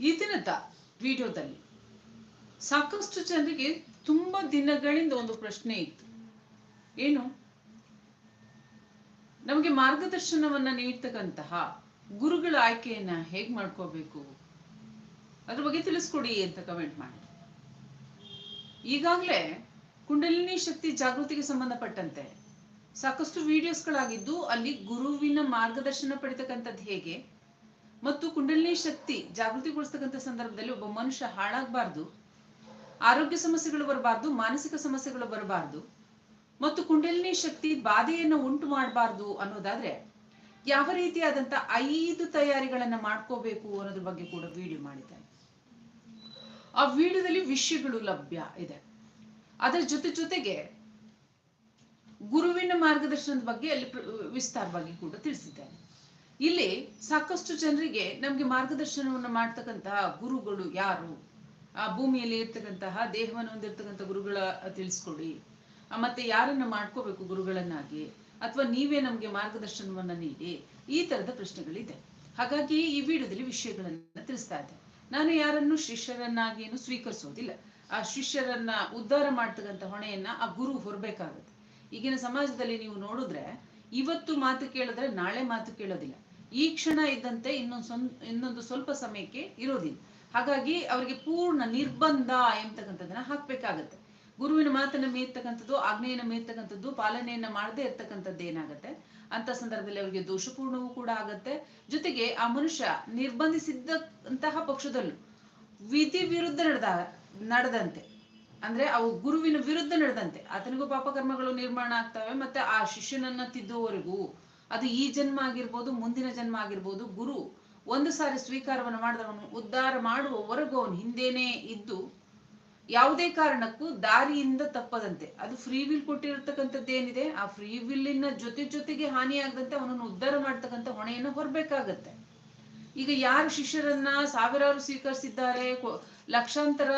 ಈ ದಿನದ ವಿಡಿಯೋದಲ್ಲಿ ಸಾಕಷ್ಟು ಜನರಿಗೆ ತುಂಬಾ ದಿನಗಳಿಂದ ಒಂದು ಪ್ರಶ್ನೆ ಇತ್ತು. ಏನು? ನಮಗೆ ಮಾರ್ಗದರ್ಶನವನ್ನ ನೀಡ್ತಕ್ಕಂತಹ ಗುರುಗಳ ಆಯ್ಕೆಯನ್ನ ಹೇಗ್ ಮಾಡ್ಕೋಬೇಕು? ಅದ್ರ ಬಗ್ಗೆ ತಿಳಿಸ್ಕೊಡಿ ಅಂತ ಕಮೆಂಟ್ ಮಾಡಿ ಈಗಾಗಲೇ ಕುಂಡಲಿನಿ ಶಕ್ತಿ ಜಾಗೃತಿಗೆ ಸಂಬಂಧಪಟ್ಟಂತೆ ಸಾಕಷ್ಟು ವಿಡಿಯೋಸ್ಗಳಾಗಿದ್ದು ಅಲ್ಲಿ ಗುರುವಿನ ಮಾರ್ಗದರ್ಶನ ಪಡಿತಕ್ಕಂಥದ್ದು ಹೇಗೆ? ಮತ್ತು ಕುಂಡಲಿನಿ ಶಕ್ತಿ ಜಾಗೃತಿಗೊಳಿಸ್ತಕ್ಕಂಥ ಸಂದರ್ಭದಲ್ಲಿ ಒಬ್ಬ ಮನುಷ್ಯ ಹಾಳಾಗಬಾರ್ದು, ಆರೋಗ್ಯ ಸಮಸ್ಯೆಗಳು ಬರಬಾರ್ದು, ಮಾನಸಿಕ ಸಮಸ್ಯೆಗಳು ಬರಬಾರ್ದು, ಮತ್ತು ಕುಂಡಲಿನಿ ಶಕ್ತಿ ಬಾಧೆಯನ್ನು ಉಂಟು ಮಾಡಬಾರ್ದು ಅನ್ನೋದಾದ್ರೆ ಯಾವ ರೀತಿಯಾದಂತ ಐದು ತಯಾರಿಗಳನ್ನ ಮಾಡ್ಕೋಬೇಕು ಅನ್ನೋದ್ರ ಬಗ್ಗೆ ಕೂಡ ವಿಡಿಯೋ ಮಾಡಿದ್ದಾರೆ. ಆ ವಿಡಿಯೋದಲ್ಲಿ ವಿಷಯಗಳು ಲಭ್ಯ ಇದೆ. ಅದರ ಜೊತೆ ಜೊತೆಗೆ ಗುರುವಿನ ಮಾರ್ಗದರ್ಶನದ ಬಗ್ಗೆ ಅಲ್ಲಿ ವಿಸ್ತಾರವಾಗಿ ಕೂಡ ತಿಳಿಸಿದ್ದೇನೆ ಇಲ್ಲಿ ಸಾಕಷ್ಟು ಜನರಿಗೆ ನಮ್ಗೆ ಮಾರ್ಗದರ್ಶನವನ್ನು ಮಾಡ್ತಕ್ಕಂತಹ ಗುರುಗಳು ಯಾರು? ಆ ಭೂಮಿಯಲ್ಲಿ ಇರ್ತಕ್ಕಂತಹ, ದೇಹವನ್ನು ಹೊಂದಿರ್ತಕ್ಕಂಥ ಗುರುಗಳ ತಿಳಿಸ್ಕೊಡಿ. ಮತ್ತೆ ಯಾರನ್ನ ಮಾಡ್ಕೋಬೇಕು ಗುರುಗಳನ್ನಾಗಿ? ಅಥವಾ ನೀವೇ ನಮ್ಗೆ ಮಾರ್ಗದರ್ಶನವನ್ನ ನೀಡಿ. ಈ ತರದ ಪ್ರಶ್ನೆಗಳಿದೆ. ಹಾಗಾಗಿ ಈ ವಿಡಿಯೋದಲ್ಲಿ ವಿಷಯಗಳನ್ನ ತಿಳಿಸ್ತಾ ಇದ್ದೆ. ನಾನು ಯಾರನ್ನು ಶಿಷ್ಯರನ್ನಾಗಿ ಏನು ಸ್ವೀಕರಿಸೋದಿಲ್ಲ. ಆ ಶಿಷ್ಯರನ್ನ ಉದ್ಧಾರ ಮಾಡ್ತಕ್ಕಂಥ ಹೊಣೆಯನ್ನ ಆ ಗುರು ಹೊರಬೇಕಾಗುತ್ತೆ. ಈಗಿನ ಸಮಾಜದಲ್ಲಿ ನೀವು ನೋಡಿದ್ರೆ, ಇವತ್ತು ಮಾತು ಕೇಳಿದ್ರೆ ನಾಳೆ ಮಾತು ಕೇಳೋದಿಲ್ಲ. ಈ ಕ್ಷಣ ಇದ್ದಂತೆ ಇನ್ನೊಂದು ಇನ್ನೊಂದು ಸ್ವಲ್ಪ ಸಮಯಕ್ಕೆ ಇರೋದಿಲ್ಲ. ಹಾಗಾಗಿ ಅವರಿಗೆ ಪೂರ್ಣ ನಿರ್ಬಂಧ ಎಂಬತಕ್ಕಂಥದ್ದನ್ನ ಹಾಕ್ಬೇಕಾಗತ್ತೆ. ಗುರುವಿನ ಮಾತನ್ನ ಮೀರ್ತಕ್ಕಂಥದ್ದು ಆಜ್ಞೆಯನ್ನ ಮೀರ್ತಕ್ಕಂಥದ್ದು ಪಾಲನೆಯನ್ನ ಮಾಡದೇ ಇರ್ತಕ್ಕಂಥದ್ದು ಏನಾಗತ್ತೆ? ಅಂತ ಸಂದರ್ಭದಲ್ಲಿ ಅವರಿಗೆ ದೋಷಪೂರ್ಣವೂ ಕೂಡ ಆಗತ್ತೆ. ಜೊತೆಗೆ ಆ ಮನುಷ್ಯ ನಿರ್ಬಂಧಿಸಿದ್ದಂತಹ ಪಕ್ಷದಲ್ಲೂ ವಿಧಿ ವಿರುದ್ಧ ನಡೆದ, ನಡೆದಂತೆ. ಅಂದ್ರೆ ಅವು ಗುರುವಿನ ವಿರುದ್ಧ ನಡೆದಂತೆ. ಆತನಿಗೂ ಪಾಪಕರ್ಮಗಳು ನಿರ್ಮಾಣ ಆಗ್ತವೆ, ಮತ್ತೆ ಆ ಶಿಷ್ಯನನ್ನ ತಿದ್ದುವವರೆಗೂ ಅದು ಈ ಜನ್ಮ ಆಗಿರ್ಬೋದು, ಮುಂದಿನ ಜನ್ಮ ಆಗಿರ್ಬೋದು, ಗುರು ಒಂದು ಸಾರಿ ಸ್ವೀಕಾರವನ್ನು ಮಾಡಿದವನು, ಉದ್ಧಾರ ಮಾಡುವವರೆಗೂ ಅವನು ಹಿಂದೇನೆ ಇದ್ದು, ಯಾವುದೇ ಕಾರಣಕ್ಕೂ ದಾರಿಯಿಂದ ತಪ್ಪದಂತೆ. ಅದು ಫ್ರೀ ವಿಲ್ ಕೊಟ್ಟಿರತಕ್ಕಂಥದ್ದೇನಿದೆ ಆ ಫ್ರೀ ವಿಲ್ಲಿನ ಜೊತೆ ಜೊತೆಗೆ ಹಾನಿಯಾಗದಂತೆ ಅವನನ್ನು ಉದ್ಧಾರ ಮಾಡ್ತಕ್ಕಂಥ ಹೊಣೆಯನ್ನು ಹೊರಬೇಕಾಗತ್ತೆ. ಈಗ ಯಾರು ಶಿಷ್ಯರನ್ನ ಸಾವಿರಾರು ಸ್ವೀಕರಿಸಿದ್ದಾರೆ? ಲಕ್ಷಾಂತರ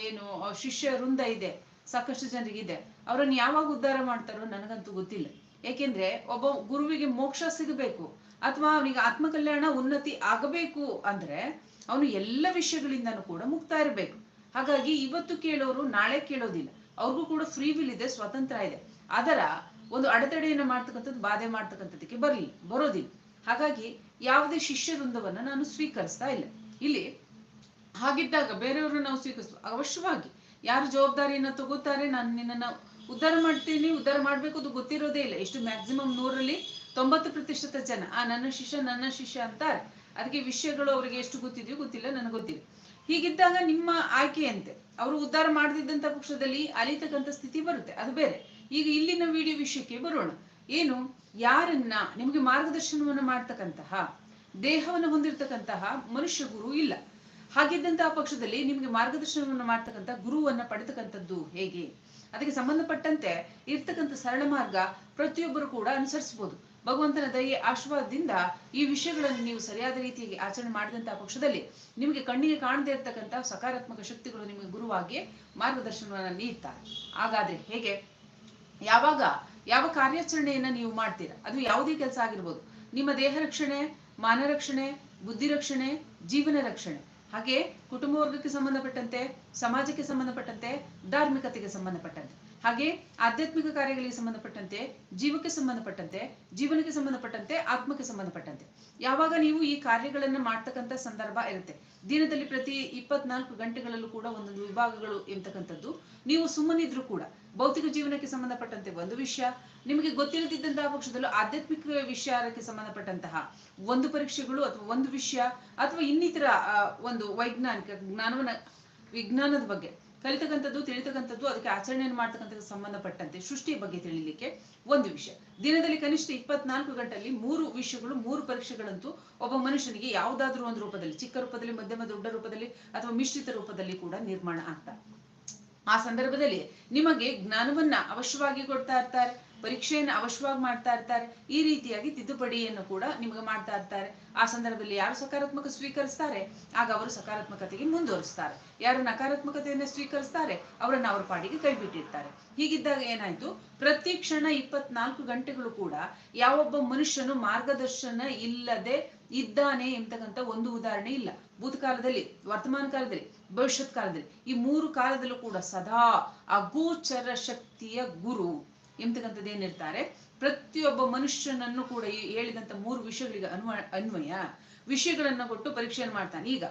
ಏನು, ಶಿಷ್ಯ ವೃಂದ ಇದೆ. ಸಾಕಷ್ಟು ಜನರಿಗಿದೆ. ಅವರನ್ನು ಯಾವಾಗ ಉದ್ಧಾರ ಮಾಡ್ತಾರೋ ನನಗಂತೂ ಗೊತ್ತಿಲ್ಲ. ಏಕೆಂದ್ರೆ ಒಬ್ಬ ಗುರುವಿಗೆ ಮೋಕ್ಷ ಸಿಗಬೇಕು ಅಥವಾ ಅವನಿಗೆ ಆತ್ಮಕಲ್ಯಾಣ ಉನ್ನತಿ ಆಗಬೇಕು ಅಂದ್ರೆ ಅವನು ಎಲ್ಲ ವಿಷಯಗಳಿಂದನೂ ಕೂಡ ಮುಕ್ತ ಇರಬೇಕು. ಹಾಗಾಗಿ ಇವತ್ತು ಕೇಳೋರು ನಾಳೆ ಕೇಳೋದಿಲ್ಲ. ಅವ್ರಿಗೂ ಕೂಡ ಫ್ರೀ ವಿಲ್ ಇದೆ, ಸ್ವತಂತ್ರ ಇದೆ. ಅದರ ಒಂದು ಅಡೆತಡೆಯನ್ನ ಮಾಡ್ತಕ್ಕಂಥದ್ದು, ಬಾಧೆ ಮಾಡ್ತಕ್ಕಂಥದ್ದಕ್ಕೆ ಬರಲಿ, ಬರೋದಿಲ್ಲ. ಹಾಗಾಗಿ ಯಾವುದೇ ಶಿಷ್ಯ ವೃಂದವನ್ನ ನಾನು ಸ್ವೀಕರಿಸ್ತಾ ಇಲ್ಲ. ಇಲ್ಲಿ ಹಾಗಿದ್ದಾಗ ಬೇರೆಯವ್ರನ್ನ ನಾವು ಸ್ವೀಕರಿಸ್ತೀವಿ ಅವಶ್ಯವಾಗಿ ಯಾರು ಜವಾಬ್ದಾರಿಯನ್ನ ತಗೋತಾರೆ, ನಾನು ನಿನ್ನನ್ನ ಉದ್ಧಾರ ಮಾಡ್ತೀನಿ ಉದ್ಧಾರ ಮಾಡ್ಬೇಕು ಅದು ಗೊತ್ತಿರೋದೇ ಇಲ್ಲ. ಎಷ್ಟು ಮ್ಯಾಕ್ಸಿಮಮ್ ನೂರಲ್ಲಿ ತೊಂಬತ್ತು ಪ್ರತಿಶತ ಜನ, ಆ, ನನ್ನ ಶಿಷ್ಯ ನನ್ನ ಶಿಷ್ಯ ಅಂತಾರೆ. ಅದಕ್ಕೆ ವಿಷಯಗಳು ಅವರಿಗೆ ಎಷ್ಟು ಗೊತ್ತಿದೆಯೋ ಗೊತ್ತಿಲ್ಲ, ನನಗೆ ಗೊತ್ತಿಲ್ಲ. ಹೀಗಿದ್ದಾಗ ನಿಮ್ಮ ಆಯ್ಕೆಯಂತೆ ಅವರು ಉದ್ಧಾರ ಮಾಡದಿದ್ದಂತ ಪಕ್ಷದಲ್ಲಿ ಅಲಿತಕ್ಕಂಥ ಸ್ಥಿತಿ ಬರುತ್ತೆ, ಅದು ಬೇರೆ. ಈಗ ಇಲ್ಲಿನ ವಿಡಿಯೋ ವಿಷಯಕ್ಕೆ ಬರೋಣ. ಏನು? ಯಾರನ್ನ, ನಿಮಗೆ ಮಾರ್ಗದರ್ಶನವನ್ನು ಮಾಡ್ತಕ್ಕಂತಹ, ದೇಹವನ್ನು ಹೊಂದಿರತಕ್ಕಂತಹ ಮನುಷ್ಯ ಗುರು ಇಲ್ಲ. ಹಾಗಿದ್ದಂತಹ ಪಕ್ಷದಲ್ಲಿ ನಿಮಗೆ ಮಾರ್ಗದರ್ಶನವನ್ನು ಮಾಡ್ತಕ್ಕಂಥ ಗುರುವನ್ನ ಪಡೆತಕ್ಕಂಥದ್ದು ಹೇಗೆ? ಅದಕ್ಕೆ ಸಂಬಂಧಪಟ್ಟಂತೆ ಇರ್ತಕ್ಕಂಥ ಸರಳ ಮಾರ್ಗ ಪ್ರತಿಯೊಬ್ಬರು ಕೂಡ ಅನುಸರಿಸಬಹುದು. ಭಗವಂತನ ದಯೆ ಆಶೀರ್ವಾದದಿಂದ ಈ ವಿಷಯಗಳನ್ನು ನೀವು ಸರಿಯಾದ ರೀತಿಯಾಗಿ ಆಚರಣೆ ಮಾಡಿದಂತಹ ಪಕ್ಷದಲ್ಲಿ ನಿಮಗೆ ಕಣ್ಣಿಗೆ ಕಾಣದೇ ಇರತಕ್ಕಂತಹ ಸಕಾರಾತ್ಮಕ ಶಕ್ತಿಗಳು ನಿಮಗೆ ಗುರುವಾಗಿ ಮಾರ್ಗದರ್ಶನವನ್ನು ನೀಡ್ತಾರೆ. ಹಾಗಾದ್ರೆ ಹೇಗೆ? ಯಾವಾಗ, ಯಾವ ಕಾರ್ಯಾಚರಣೆಯನ್ನ ನೀವು ಮಾಡ್ತೀರಾ? ಅದು ಯಾವುದೇ ಕೆಲಸ ಆಗಿರ್ಬೋದು. ನಿಮ್ಮ ದೇಹ ರಕ್ಷಣೆ ಮಾನ ರಕ್ಷಣೆ ಬುದ್ಧಿ ರಕ್ಷಣೆ, ಜೀವನ ರಕ್ಷಣೆ. ಹಾಗೆ ಕುಟುಂಬ ವರ್ಗಕ್ಕೆ ಸಂಬಂಧಪಟ್ಟಂತೆ ಸಮಾಜಕ್ಕೆ ಸಂಬಂಧಪಟ್ಟಂತೆ ಧಾರ್ಮಿಕತೆಗೆ ಸಂಬಂಧಪಟ್ಟಂತೆ. ಹಾಗೆ ಆಧ್ಯಾತ್ಮಿಕ ಕಾರ್ಯಗಳಿಗೆ ಸಂಬಂಧಪಟ್ಟಂತೆ, ಜೀವಕ್ಕೆ ಸಂಬಂಧಪಟ್ಟಂತೆ, ಜೀವನಕ್ಕೆ ಸಂಬಂಧಪಟ್ಟಂತೆ, ಆತ್ಮಕ್ಕೆ ಸಂಬಂಧಪಟ್ಟಂತೆ. ಯಾವಾಗ ನೀವು ಈ ಕಾರ್ಯಗಳನ್ನ ಮಾಡ್ತಕ್ಕಂಥ ಸಂದರ್ಭ ಇರುತ್ತೆ. ದಿನದಲ್ಲಿ ಪ್ರತಿ ಇಪ್ಪತ್ನಾಲ್ಕು ಗಂಟೆಗಳಲ್ಲೂ ಕೂಡ ಒಂದೊಂದು ವಿಭಾಗಗಳು ಎಂತಕ್ಕಂಥದ್ದು ನೀವು ಸುಮ್ಮನಿದ್ರು ಕೂಡ ಭೌತಿಕ ಜೀವನಕ್ಕೆ ಸಂಬಂಧಪಟ್ಟಂತೆ ಒಂದು ವಿಷಯ, ನಿಮಗೆ ಗೊತ್ತಿಲ್ಲದಿದ್ದಂತಹ ಪಕ್ಷದಲ್ಲೂ ಆಧ್ಯಾತ್ಮಿಕ ವಿಷಯಕ್ಕೆ ಸಂಬಂಧಪಟ್ಟಂತಹ ಒಂದು ಪರೀಕ್ಷೆಗಳು ಅಥವಾ ಒಂದು ವಿಷಯ ಅಥವಾ ಇನ್ನಿತರ ಒಂದು ವೈಜ್ಞಾನಿಕ ಜ್ಞಾನವನ್ನ, ವಿಜ್ಞಾನದ ಬಗ್ಗೆ. ಕಲಿತಕ್ಕಂಥದ್ದು, ತಿಳಿತಕ್ಕಂಥದ್ದು, ಅದಕ್ಕೆ ಆಚರಣೆಯನ್ನು ಮಾಡ್ತಕ್ಕಂಥದ್ದು ಸಂಬಂಧಪಟ್ಟಂತೆ ಸೃಷ್ಟಿಯ ಬಗ್ಗೆ ತಿಳಿಲಿಕ್ಕೆ ಒಂದು ವಿಷಯ. ದಿನದಲ್ಲಿ ಕನಿಷ್ಠ ಇಪ್ಪತ್ನಾಲ್ಕು ಗಂಟೆಯಲ್ಲಿ ಮೂರು ವಿಷಯಗಳು, ಮೂರು ಪರೀಕ್ಷೆಗಳಂತೂ ಒಬ್ಬ ಮನುಷ್ಯನಿಗೆ ಯಾವುದಾದ್ರೂ ಒಂದು ರೂಪದಲ್ಲಿ, ಚಿಕ್ಕ ರೂಪದಲ್ಲಿ, ಮಧ್ಯಮ, ದೊಡ್ಡ ರೂಪದಲ್ಲಿ ಅಥವಾ ಮಿಶ್ರಿತ ರೂಪದಲ್ಲಿ ಕೂಡ ನಿರ್ಮಾಣ ಆಗ್ತಾ. ಆ ಸಂದರ್ಭದಲ್ಲಿ ನಿಮಗೆ ಜ್ಞಾನವನ್ನ ಅವಶ್ಯವಾಗಿ ಕೊಡ್ತಾ ಇರ್ತಾರೆ. ಪರೀಕ್ಷೆಯನ್ನು ಅವಶ್ಯವಾಗಿ ಮಾಡ್ತಾ ಇರ್ತಾರೆ. ಈ ರೀತಿಯಾಗಿ ತಿದ್ದುಪಡಿಯನ್ನು ಕೂಡ ನಿಮಗೆ ಮಾಡ್ತಾ ಇರ್ತಾರೆ. ಆ ಸಂದರ್ಭದಲ್ಲಿ ಯಾರು ಸಕಾರಾತ್ಮಕ ಸ್ವೀಕರಿಸ್ತಾರೆ, ಆಗ ಅವರು ಸಕಾರಾತ್ಮಕತೆಗೆ ಮುಂದುವರಿಸ್ತಾರೆ. ಯಾರು ನಕಾರಾತ್ಮಕತೆಯನ್ನು ಸ್ವೀಕರಿಸ್ತಾರೆ, ಅವರನ್ನ ಅವರ ಪಾಡಿಗೆ ಕೈ ಬಿಟ್ಟಿರ್ತಾರೆ ಹೀಗಿದ್ದಾಗ ಏನಾಯ್ತು? ಪ್ರತಿ ಕ್ಷಣ ಇಪ್ಪತ್ನಾಲ್ಕು ಗಂಟೆಗಳು ಕೂಡ ಯಾವೊಬ್ಬ ಮನುಷ್ಯನು ಮಾರ್ಗದರ್ಶನ ಇಲ್ಲದೆ ಇದ್ದಾನೆ ಎಂಬತಕ್ಕಂಥ ಒಂದು ಉದಾಹರಣೆ ಇಲ್ಲ. ಭೂತಕಾಲದಲ್ಲಿ, ವರ್ತಮಾನ ಕಾಲದಲ್ಲಿ, ಭವಿಷ್ಯತ್ ಕಾಲದಲ್ಲಿ ಈ ಮೂರು ಕಾಲದಲ್ಲೂ ಕೂಡ ಸದಾ ಅಗೋಚರ ಶಕ್ತಿಯ ಗುರು. ಎಂಬತಕ್ಕಂಥದ್ದು ಏನಿರ್ತಾರೆ, ಪ್ರತಿಯೊಬ್ಬ ಮನುಷ್ಯನನ್ನು ಕೂಡ ಈ ಹೇಳಿದಂತ ಮೂರು ವಿಷಯಗಳಿಗೆ ಅನ್ವ, ಅನ್ವಯ. ವಿಷಯಗಳನ್ನ ಕೊಟ್ಟು ಪರೀಕ್ಷೆಯನ್ನು ಮಾಡ್ತಾನೆ. ಈಗ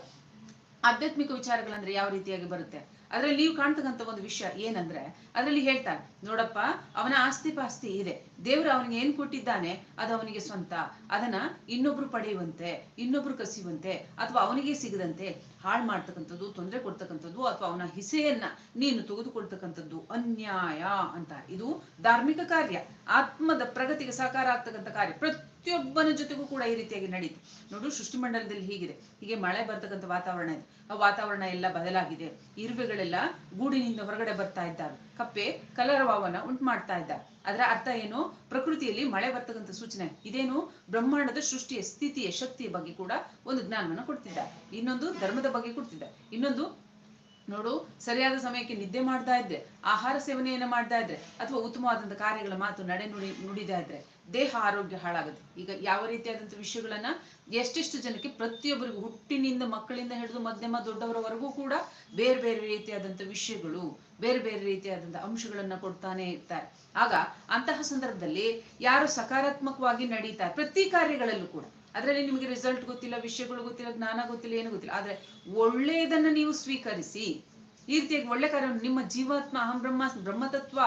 ಆಧ್ಯಾತ್ಮಿಕ ವಿಚಾರಗಳಂದ್ರೆ ಯಾವ ರೀತಿಯಾಗಿ ಬರುತ್ತೆ? ಅದ್ರಲ್ಲಿ ನೀವು ಕಾಣ್ತಕ್ಕಂಥ ಒಂದು ವಿಷಯ ಏನಂದ್ರೆ, ಅದರಲ್ಲಿ ಹೇಳ್ತಾರೆ ನೋಡಪ್ಪ, ಅವನ ಆಸ್ತಿ ಪಾಸ್ತಿ ಇದೆ. ದೇವರು ಅವನಿಗೆ ಏನ್ ಕೊಟ್ಟಿದ್ದಾನೆ, ಅದು ಅವನಿಗೆ ಸ್ವಂತ. ಅದನ್ನ ಇನ್ನೊಬ್ರು ಪಡೆಯುವಂತೆ, ಇನ್ನೊಬ್ರು ಕಸಿಯುವಂತೆ, ಅಥವಾ ಅವನಿಗೆ ಸಿಗದಂತೆ ಹಾಳು ಮಾಡ್ತಕ್ಕಂಥದ್ದು, ತೊಂದರೆ ಕೊಡ್ತಕ್ಕಂಥದ್ದು, ಅಥವಾ ಅವನ ಹಿಸೆಯನ್ನ ನೀನು ತೆಗೆದುಕೊಳ್ತಕ್ಕಂಥದ್ದು ಅನ್ಯಾಯ ಅಂತ. ಇದು ಧಾರ್ಮಿಕ ಕಾರ್ಯ. ಆತ್ಮದ ಪ್ರಗತಿಗೆ ಸಹಕಾರ ಆಗ್ತಕ್ಕಂಥ ಕಾರ್ಯ. ಪ್ರತಿಯೊಬ್ಬನ ಜೊತೆಗೂ ಕೂಡ ಈ ರೀತಿಯಾಗಿ ನಡೀತು. ನೋಡು, ಸೃಷ್ಟಿ ಮಂಡಲದಲ್ಲಿ ಹೀಗಿದೆ. ಹೀಗೆ ಮಳೆ ಬರ್ತಕ್ಕಂಥ ವಾತಾವರಣ ಇದೆ. ಆ ವಾತಾವರಣ ಎಲ್ಲ ಬದಲಾಗಿದೆ. ಇರುವೆಗಳೆಲ್ಲ ಗೂಡಿನಿಂದ ಹೊರಗಡೆ ಬರ್ತಾ ಇದ್ದಾವೆ. ಕಪ್ಪೆ ಕಲರವಾವನ ಉಂಟು ಮಾಡ್ತಾ ಇದ್ದ ಅದರ ಅರ್ಥ ಏನು? ಪ್ರಕೃತಿಯಲ್ಲಿ ಮಳೆ ಬರ್ತಕ್ಕಂಥ ಸೂಚನೆ. ಇದೇನು? ಬ್ರಹ್ಮಾಂಡದ ಸೃಷ್ಟಿಯ ಸ್ಥಿತಿಯ ಶಕ್ತಿಯ ಬಗ್ಗೆ ಕೂಡ ಒಂದು ಜ್ಞಾನವನ್ನು ಕೊಡ್ತಿದ್ದ ಇನ್ನೊಂದು ಧರ್ಮದ ಬಗ್ಗೆ ಕೊಡ್ತಿದ್ದ ಇನ್ನೊಂದು ನೋಡು, ಸರಿಯಾದ ಸಮಯಕ್ಕೆ ನಿದ್ದೆ ಮಾಡ್ತಾ ಇದ್ರೆ, ಆಹಾರ ಸೇವನೆಯನ್ನ ಮಾಡ್ತಾ ಇದ್ರೆ, ಅಥವಾ ಉತ್ತಮವಾದಂತ ಕಾರ್ಯಗಳ ಮಾತು ನಡೆ ನುಡಿ, ನುಡಿತಾ ಇದ್ರೆ ದೇಹ ಆರೋಗ್ಯ ಹಾಳಾಗುತ್ತೆ. ಈಗ ಯಾವ ರೀತಿಯಾದಂತ ವಿಷಯಗಳನ್ನ ಎಷ್ಟೆಷ್ಟು ಜನಕ್ಕೆ ಪ್ರತಿಯೊಬ್ಬರಿಗೂ ಹುಟ್ಟಿನಿಂದ ಮಕ್ಕಳಿಂದ ಹಿಡಿದು ಮಧ್ಯಮ ದೊಡ್ಡವರವರೆಗೂ ಕೂಡ ಬೇರೆ ಬೇರೆ ರೀತಿಯಾದಂತ ವಿಷಯಗಳು, ಬೇರೆ ಬೇರೆ ರೀತಿಯಾದಂತ ಅಂಶಗಳನ್ನ ಕೊಡ್ತಾನೆ ಇರ್ತಾರೆ. ಆಗ ಅಂತಹ ಸಂದರ್ಭದಲ್ಲಿ ಯಾರು ಸಕಾರಾತ್ಮಕವಾಗಿ ನಡೀತಾರೆ, ಪ್ರತಿ ಕಾರ್ಯಗಳಲ್ಲೂ ಕೂಡ ಅದರಲ್ಲಿ ನಿಮಗೆ ರಿಸಲ್ಟ್ ಗೊತ್ತಿಲ್ಲ, ವಿಷಯಗಳು ಗೊತ್ತಿಲ್ಲ, ಜ್ಞಾನ ಗೊತ್ತಿಲ್ಲ, ಏನು ಗೊತ್ತಿಲ್ಲ. ಆದ್ರೆ ಒಳ್ಳೆಯದನ್ನ ನೀವು ಸ್ವೀಕರಿಸಿ, ಈ ರೀತಿಯಾಗಿ ಒಳ್ಳೆ ಕಾರ್ಯ ನಿಮ್ಮ ಜೀವಾತ್ಮ, ಅಹಂ ಬ್ರಹ್ಮ, ಬ್ರಹ್ಮತತ್ವ,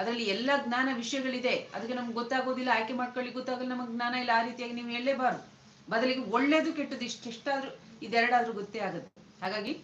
ಅದರಲ್ಲಿ ಎಲ್ಲ ಜ್ಞಾನ ವಿಷಯಗಳಿದೆ. ಅದಕ್ಕೆ ನಮ್ಗೆ ಗೊತ್ತಾಗೋದಿಲ್ಲ, ಆಯ್ಕೆ ಮಾಡ್ಕೊಳ್ಳಿ ಗೊತ್ತಾಗಲ್ಲ ನಮಗೆ ಜ್ಞಾನ ಇಲ್ಲ, ಆ ರೀತಿಯಾಗಿ ನೀವು ಹೇಳಲೇಬಾರ್ದು. ಬದಲಿಗೆ ಒಳ್ಳೇದು ಕೆಟ್ಟದ್ದು ಇಷ್ಟೆಷ್ಟಾದ್ರೂ, ಇದೆರಡಾದ್ರೂ ಗೊತ್ತೇ ಆಗುತ್ತೆ. ಹಾಗಾಗಿ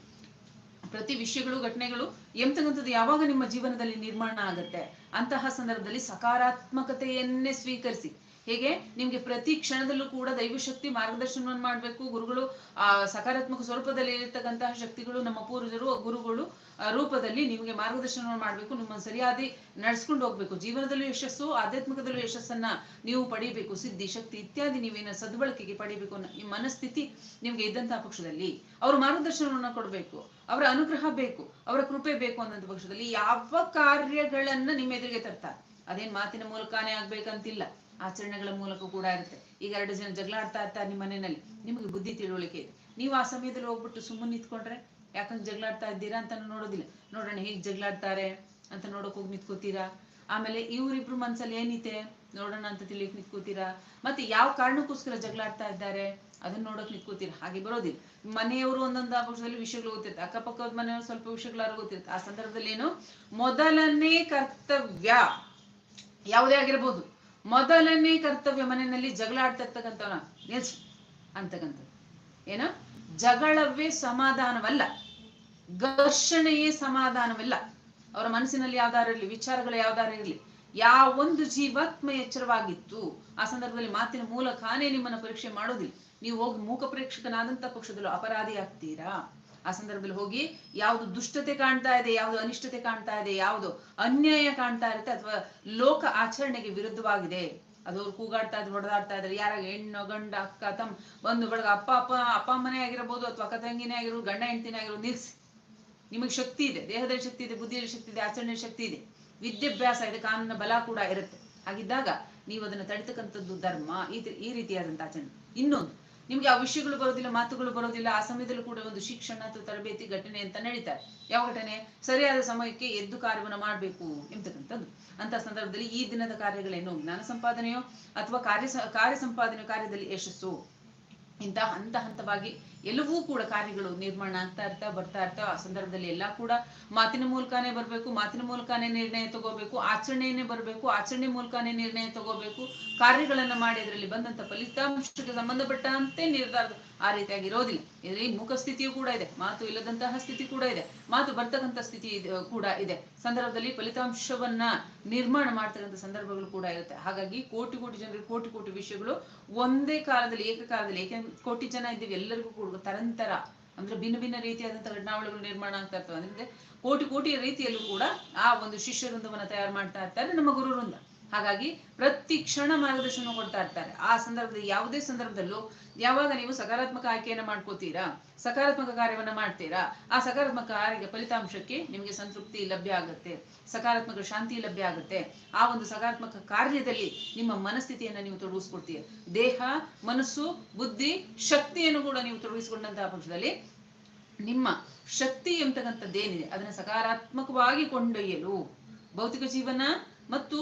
ಪ್ರತಿ ವಿಷಯಗಳು, ಘಟನೆಗಳು, ಎಂತಕ್ಕಂಥದ್ದು ಯಾವಾಗ ನಿಮ್ಮ ಜೀವನದಲ್ಲಿ ನಿರ್ಮಾಣ ಆಗುತ್ತೆ, ಅಂತಹ ಸಂದರ್ಭದಲ್ಲಿ ಸಕಾರಾತ್ಮಕತೆಯನ್ನೇ ಸ್ವೀಕರಿಸಿ. ಹೇಗೆ? ನಿಮ್ಗೆ ಪ್ರತಿ ಕ್ಷಣದಲ್ಲೂ ಕೂಡ ದೈವಶಕ್ತಿ ಮಾರ್ಗದರ್ಶನವನ್ನು ಮಾಡಬೇಕು. ಗುರುಗಳು, ಆ, ಸಕಾರಾತ್ಮಕ ಸ್ವರೂಪದಲ್ಲಿ ಇರತಕ್ಕಂತಹ ಶಕ್ತಿಗಳು ನಮ್ಮ ಪೂರ್ವಜರು, ಗುರುಗಳು ರೂಪದಲ್ಲಿ ನಿಮಗೆ ಮಾರ್ಗದರ್ಶನವನ್ನು ಮಾಡಬೇಕು. ನಿಮ್ಮನ್ನು ಸರಿಯಾದಿ ನಡ್ಸ್ಕೊಂಡು ಹೋಗ್ಬೇಕು. ಜೀವನದಲ್ಲೂ ಯಶಸ್ಸು, ಆಧ್ಯಾತ್ಮಿಕದಲ್ಲೂ ಯಶಸ್ಸನ್ನ ನೀವು ಪಡಿಬೇಕು. ಸಿದ್ಧಿ, ಶಕ್ತಿ ಇತ್ಯಾದಿ ನೀವೇನ ಸದ್ಬಳಕೆಗೆ ಪಡಿಬೇಕು ಅನ್ನೋ ಈ ಮನಸ್ಥಿತಿ ನಿಮ್ಗೆ ಇದ್ದಂತಹ ಪಕ್ಷದಲ್ಲಿ. ಅವ್ರ ಮಾರ್ಗದರ್ಶನವನ್ನ ಕೊಡಬೇಕು. ಅವರ ಅನುಗ್ರಹ ಬೇಕು. ಅವರ ಕೃಪೆ ಬೇಕು ಅನ್ನೋಂಥ ಪಕ್ಷದಲ್ಲಿ ಯಾವ ಕಾರ್ಯಗಳನ್ನ ನಿಮ್ಮ ಎದುರಿಗೆ ತರ್ತಾರೆ? ಅದೇನ್ ಮಾತಿನ ಮೂಲಕನೇ ಆಗ್ಬೇಕಂತಿಲ್ಲ. ಆಚರಣೆಗಳ ಮೂಲಕ ಕೂಡ ಇರುತ್ತೆ. ಈಗ ಎರಡು ಜನ ಜಗಳ ಆಡ್ತಾ ಇರ್ತಾರೆ ನಿಮ್ಮ ಮನೆಯಲ್ಲಿ ನಿಮಗೆ ಬುದ್ಧಿ ತಿಳುವಳಿಕೆ ಇದೆ. ನೀವು ಆ ಸಮಯದಲ್ಲಿ ಹೋಗ್ಬಿಟ್ಟು ಸುಮ್ಮನೆ ನಿಂತ್ಕೊಂಡ್ರೆ ಯಾಕಂದ್ರೆ ಜಗಳ ಆಡ್ತಾ ಇದ್ದೀರಾ ಅಂತ ನೋಡೋದಿಲ್ಲ. ನೋಡೋಣ ಹೇಗ್ ಜಗಳ ಆಡ್ತಾರೆ ಅಂತ ನೋಡಕ್ ಹೋಗಿ ನಿಂತ್ಕೋತೀರಾ? ಆಮೇಲೆ ಇವ್ರಿಬ್ರು ಮನ್ಸಲ್ಲಿ ಏನಿದೆ ನೋಡೋಣ ಅಂತ ತಿಳಿಯಕ್ ನಿಂತ್ಕೋತೀರಾ? ಮತ್ತೆ ಯಾವ ಕಾರಣಕ್ಕೋಸ್ಕರ ಜಗಳ ಆಡ್ತಾ ಇದ್ದಾರೆ ಅದನ್ನ ನೋಡಕ್ ನಿಂತ್ಕೋತೀರಾ? ಹಾಗೆ ಬರೋದಿಲ್ಲ. ಮನೆಯವರು ಒಂದೊಂದು ಪಕ್ಷದಲ್ಲಿ ವಿಷಯಗಳು ಗೊತ್ತಿರುತ್ತೆ. ಅಕ್ಕಪಕ್ಕದ ಮನೆಯವರು ಸ್ವಲ್ಪ ವಿಷಯಗಳಾರು ಗೊತ್ತಿರುತ್ತೆ. ಆ ಸಂದರ್ಭದಲ್ಲಿ ಏನು? ಮೊದಲನೇ ಕರ್ತವ್ಯ ಯಾವುದೇ ಆಗಿರ್ಬೋದು. ಮೊದಲನೇ ಕರ್ತವ್ಯ ಮನೆಯಲ್ಲಿ ಜಗಳ ಆಡ್ತಿರ್ತಕ್ಕಂಥವನ. ನಿಲ್ಸು ಅಂತಕ್ಕಂಥದ್ದು ಏನ? ಜಗಳವೇ ಸಮಾಧಾನವಲ್ಲ. ಘರ್ಷಣೆಯೇ ಸಮಾಧಾನವಿಲ್ಲ. ಅವರ ಮನಸ್ಸಿನಲ್ಲಿ ಯಾವ್ದಾರು ಇರಲಿ, ವಿಚಾರಗಳು ಯಾವ್ದಾರು ಇರಲಿ ಯಾವ ಒಂದು ಜೀವಾತ್ಮ ಎಚ್ಚರವಾಗಿತ್ತು, ಆ ಸಂದರ್ಭದಲ್ಲಿ ಮಾತಿನ ಮೂಲಕನೇ ನಿಮ್ಮನ್ನ ಪರೀಕ್ಷೆ ಮಾಡೋದಿಲ್ಲ. ನೀವು ಹೋಗಿ ಮೂಕ ಪ್ರೇಕ್ಷಕನಾದಂತ ಪಕ್ಷದಲ್ಲೂ ಅಪರಾಧಿ ಆಗ್ತೀರಾ? ಆ ಸಂದರ್ಭದಲ್ಲಿ ಹೋಗಿ ಯಾವುದು ದುಷ್ಟತೆ ಕಾಣ್ತಾ ಇದೆ, ಯಾವುದು ಅನಿಷ್ಟತೆ ಕಾಣ್ತಾ ಇದೆ, ಯಾವುದು ಅನ್ಯಾಯ ಕಾಣ್ತಾ ಇರುತ್ತೆ ಅಥವಾ ಲೋಕ ಆಚರಣೆಗೆ ವಿರುದ್ಧವಾಗಿದೆ. ಅದು ಅವ್ರು ಕೂಗಾಡ್ತಾ ಇದ್ರು, ಹೊಡೆದಾಡ್ತಾ ಇದ್ರೆ, ಯಾರಾಗ ಹೆಣ್ಣು, ಗಂಡ, ಅಕ್ಕ, ತಮ್ಮ ಒಂದು ಬಳಗ ಅಪ್ಪ ಅಪ್ಪ ಅಪ್ಪ ಅಮ್ಮನೇ ಆಗಿರ್ಬೋದು ಅಥವಾ ಅಕ್ಕ ತಂಗಿನೇ ಆಗಿರ್ಬೋದು, ಗಂಡ, ಹೆಂಡತಿನೇ ಆಗಿರ್ಬೋದು, ನಿಲ್ಸಿ. ನಿಮಗೆ ಶಕ್ತಿ ಇದೆ, ದೇಹದಲ್ಲಿ ಶಕ್ತಿ ಇದೆ, ಬುದ್ಧಿಯಲ್ಲಿ ಶಕ್ತಿ ಇದೆ ಆಚರಣೆ ಶಕ್ತಿ ಇದೆ. ವಿದ್ಯಾಭ್ಯಾಸ, ಇದೆ ಕಾನೂನಿನ ಬಲ ಕೂಡ ಇರುತ್ತೆ. ಹಾಗಿದ್ದಾಗ ನೀವು ಅದನ್ನ ತಡಿತಕ್ಕಂಥದ್ದು ಧರ್ಮ, ಈ ಈ ರೀತಿಯಾದಂತ ಆಚರಣೆ. ಇನ್ನೊಂದು ನಿಮ್ಗೆ ಆ ವಿಷಯಗಳು ಬರೋದಿಲ್ಲ, ಮಾತುಗಳು ಬರೋದಿಲ್ಲ, ಆ ಸಮಯದಲ್ಲೂ ಕೂಡ ಒಂದು ಶಿಕ್ಷಣ ಅಥವಾ ತರಬೇತಿ ಘಟನೆ ಅಂತ ನಡೀತಾರೆ. ಯಾವ ಘಟನೆ? ಸರಿಯಾದ ಸಮಯಕ್ಕೆ ಎದ್ದು ಕಾರ್ಯವನ್ನು ಮಾಡಬೇಕು ಎಂಬತಕ್ಕಂಥದ್ದು ಅಂತ ಸಂದರ್ಭದಲ್ಲಿ ಈ ದಿನದ ಕಾರ್ಯಗಳೇನು? ಜ್ಞಾನ ಸಂಪಾದನೆಯೋ ಅಥವಾ ಕಾರ್ಯ ಕಾರ್ಯ ಸಂಪಾದನೆ ಕಾರ್ಯದಲ್ಲಿ ಯಶಸ್ಸು? ಇಂತಹ ಹಂತ ಹಂತವಾಗಿ ಎಲ್ಲವೂ ಕೂಡ ಕಾರ್ಯಗಳು ನಿರ್ಮಾಣ ಆಗ್ತಾ ಇರ್ತಾ ಬರ್ತಾ ಇರ್ತಾ ಆ ಸಂದರ್ಭದಲ್ಲಿ ಎಲ್ಲ ಕೂಡ ಮಾತಿನ ಮೂಲಕನೇ ಬರಬೇಕು, ಮಾತಿನ ಮೂಲಕನೇ ನಿರ್ಣಯ ತಗೋಬೇಕು ಆಚರಣೆಯೇ ಬರಬೇಕು, ಆಚರಣೆ ಮೂಲಕನೇ ನಿರ್ಣಯ ತಗೋಬೇಕು, ಕಾರ್ಯಗಳನ್ನ ಮಾಡಿ ಅದರಲ್ಲಿ ಬಂದಂತ ಫಲಿತಾಂಶಕ್ಕೆ ಸಂಬಂಧಪಟ್ಟಂತೆ ನಿರ್ಧಾರ ಆ ರೀತಿಯಾಗಿ ಇರೋದಿಲ್ಲ. ಇದರಲ್ಲಿ ಮುಖ ಸ್ಥಿತಿಯೂ ಕೂಡ ಇದೆ, ಮಾತು ಇಲ್ಲದಂತಹ ಸ್ಥಿತಿ ಕೂಡ ಇದೆ, ಮಾತು ಬರ್ತಕ್ಕಂಥ ಸ್ಥಿತಿ ಕೂಡ ಇದೆ. ಸಂದರ್ಭದಲ್ಲಿ ಫಲಿತಾಂಶವನ್ನ ನಿರ್ಮಾಣ ಮಾಡ್ತಕ್ಕಂಥ ಸಂದರ್ಭಗಳು ಕೂಡ ಇರುತ್ತೆ. ಹಾಗಾಗಿ ಕೋಟಿ ಕೋಟಿ ಜನರಿಗೆ ಕೋಟಿ ಕೋಟಿ ವಿಷಯಗಳು ಒಂದೇ ಕಾಲದಲ್ಲಿ, ಏಕಕಾಲದಲ್ಲಿ, ಏಕೆ ಕೋಟಿ ಜನ ಇದ್ದೀವಿ ಎಲ್ಲರಿಗೂ ಕೂಡ ತರಂತರ, ಅಂದ್ರೆ ಭಿನ್ನ ಭಿನ್ನ ರೀತಿಯಾದಂತಹ ಘಟನಾವಳಿಗಳು ನಿರ್ಮಾಣ ಆಗ್ತಾ ಇರ್ತವೆ. ಅಂದ್ರೆ ಕೋಟಿ ಕೋಟಿ ರೀತಿಯಲ್ಲೂ ಕೂಡ ಆ ಒಂದು ಶಿಷ್ಯ ವೃಂದವನ್ನ ತಯಾರು ಮಾಡ್ತಾ ಇರ್ತಾರೆ ನಮ್ಮ ಗುರು ವೃಂದ ಹಾಗಾಗಿ ಪ್ರತಿ ಕ್ಷಣ ಮಾರ್ಗದರ್ಶನ ಕೊಡ್ತಾ ಇರ್ತಾರೆ. ಆ ಸಂದರ್ಭದಲ್ಲಿ ಯಾವುದೇ ಸಂದರ್ಭದಲ್ಲೂ ಯಾವಾಗ ನೀವು ಸಕಾರಾತ್ಮಕ ಆಯ್ಕೆಯನ್ನ ಮಾಡ್ಕೋತೀರಾ, ಸಕಾರಾತ್ಮಕ ಕಾರ್ಯವನ್ನ ಮಾಡ್ತೀರಾ, ಆ ಸಕಾರಾತ್ಮಕ ಕಾರ್ಯ ಫಲಿತಾಂಶಕ್ಕೆ ನಿಮಗೆ ಸಂತೃಪ್ತಿ ಲಭ್ಯ ಆಗುತ್ತೆ, ಸಕಾರಾತ್ಮಕ ಶಾಂತಿ ಲಭ್ಯ ಆಗುತ್ತೆ. ಆ ಒಂದು ಸಕಾರಾತ್ಮಕ ಕಾರ್ಯದಲ್ಲಿ ನಿಮ್ಮ ಮನಸ್ಥಿತಿಯನ್ನ ನೀವು ತೊಡಗಿಸ್ಕೊಡ್ತೀರ ದೇಹ, ಮನಸ್ಸು, ಬುದ್ಧಿ, ಶಕ್ತಿಯನ್ನು ಕೂಡ ನೀವು ತೊಡಗಿಸಿಕೊಂಡಂತಹ ಪಕ್ಷದಲ್ಲಿ ನಿಮ್ಮ ಶಕ್ತಿ ಎಂಬತಕ್ಕಂಥದ್ದೇನಿದೆ, ಅದನ್ನ ಸಕಾರಾತ್ಮಕವಾಗಿ ಕೊಂಡೊಯ್ಯಲು ಭೌತಿಕ ಜೀವನ ಮತ್ತು